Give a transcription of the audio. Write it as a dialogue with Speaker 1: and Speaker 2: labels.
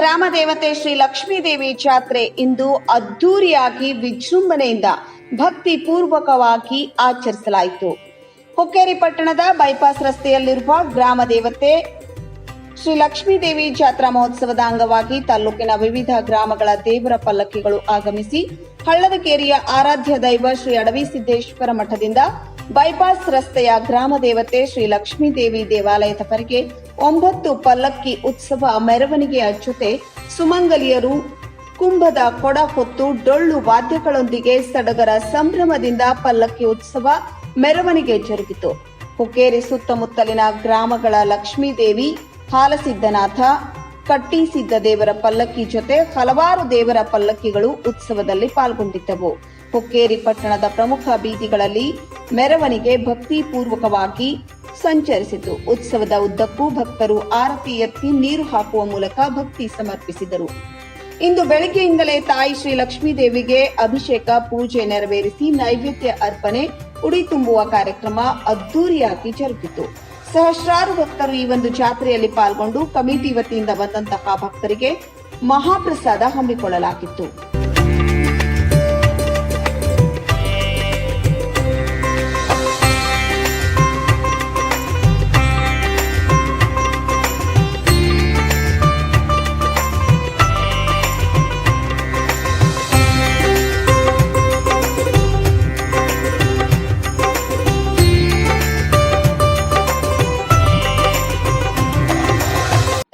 Speaker 1: ಗ್ರಾಮ ದೇವತೆ ಶ್ರೀ ಲಕ್ಷ್ಮೀದೇವಿ ಜಾತ್ರೆ ಇಂದು ಅದ್ದೂರಿಯಾಗಿ ವಿಜೃಂಭಣೆಯಿಂದ ಭಕ್ತಿ ಪೂರ್ವಕವಾಗಿ ಆಚರಿಸಲಾಯಿತು. ಹುಕ್ಕೇರಿ ಪಟ್ಟಣದ ಬೈಪಾಸ್ ರಸ್ತೆಯಲ್ಲಿರುವ ಗ್ರಾಮ ದೇವತೆ ಶ್ರೀ ಲಕ್ಷ್ಮೀದೇವಿ ಜಾತ್ರಾ ಮಹೋತ್ಸವದ ಅಂಗವಾಗಿ ತಾಲೂಕಿನ ವಿವಿಧ ಗ್ರಾಮಗಳ ದೇವರ ಪಲ್ಲಕ್ಕಿಗಳು ಆಗಮಿಸಿ ಹಳ್ಳದಕೇರಿಯ ಆರಾಧ್ಯ ದೈವ ಶ್ರೀ ಅಡವಿ ಸಿದ್ದೇಶ್ವರ ಮಠದಿಂದ ಬೈಪಾಸ್ ರಸ್ತೆಯ ಗ್ರಾಮ ದೇವತೆ ಶ್ರೀ ಲಕ್ಷ್ಮೀದೇವಿ ದೇವಾಲಯದವರೆಗೆ ಒಂಬತ್ತು ಪಲ್ಲಕ್ಕಿ ಉತ್ಸವ ಮೆರವಣಿಗೆಯ ಜೊತೆ ಸುಮಂಗಲಿಯರು ಕುಂಭದ ಕೊಡ ಹೊತ್ತು ಡೊಳ್ಳು ವಾದ್ಯಗಳೊಂದಿಗೆ ಸಡಗರ ಸಂಭ್ರಮದಿಂದ ಪಲ್ಲಕ್ಕಿ ಉತ್ಸವ ಮೆರವಣಿಗೆ ಜರುಗಿತು. ಹುಕ್ಕೇರಿ ಸುತ್ತಮುತ್ತಲಿನ ಗ್ರಾಮಗಳ ಲಕ್ಷ್ಮೀದೇವಿ ಹಾಲಸಿದ್ದನಾಥ, ಕಟ್ಟಿಸಿದ್ದ ದೇವರ ಪಲ್ಲಕ್ಕಿ ಜೊತೆ ಹಲವಾರು ದೇವರ ಪಲ್ಲಕ್ಕಿಗಳು ಉತ್ಸವದಲ್ಲಿ ಪಾಲ್ಗೊಂಡಿದ್ದವು. ಹುಕ್ಕೇರಿ ಪಟ್ಟಣದ ಪ್ರಮುಖ ಬೀದಿಗಳಲ್ಲಿ ಮೆರವಣಿಗೆ ಭಕ್ತಿ ಪೂರ್ವಕವಾಗಿ ಸಂಚರಿಸಿತು. ಉತ್ಸವದ ಉದ್ದಕ್ಕೂ ಭಕ್ತರು ಆರತಿ ಎತ್ತಿ ನೀರು ಹಾಕುವ ಮೂಲಕ ಭಕ್ತಿ ಸಮರ್ಪಿಸಿದರು. ಇಂದು ಬೆಳಗ್ಗೆಯಿಂದಲೇ ತಾಯಿ ಶ್ರೀ ಲಕ್ಷ್ಮೀ ದೇವಿಗೆ ಅಭಿಷೇಕ, ಪೂಜೆ ನೆರವೇರಿಸಿ ನೈವೇದ್ಯ ಅರ್ಪಣೆ, ಉಡಿ ತುಂಬುವ ಕಾರ್ಯಕ್ರಮ ಅದ್ದೂರಿಯಾಗಿ ಜರುಗಿತು. ಸಹಸ್ರಾರು ಭಕ್ತರು ಈ ಒಂದು ಜಾತ್ರೆಯಲ್ಲಿ ಪಾಲ್ಗೊಂಡು ಕಮಿಟಿ ವತಿಯಿಂದ ಬಂದಂತಹ ಭಕ್ತರಿಗೆ ಮಹಾಪ್ರಸಾದ ಹಮ್ಮಿಕೊಳ್ಳಲಾಗಿತ್ತು.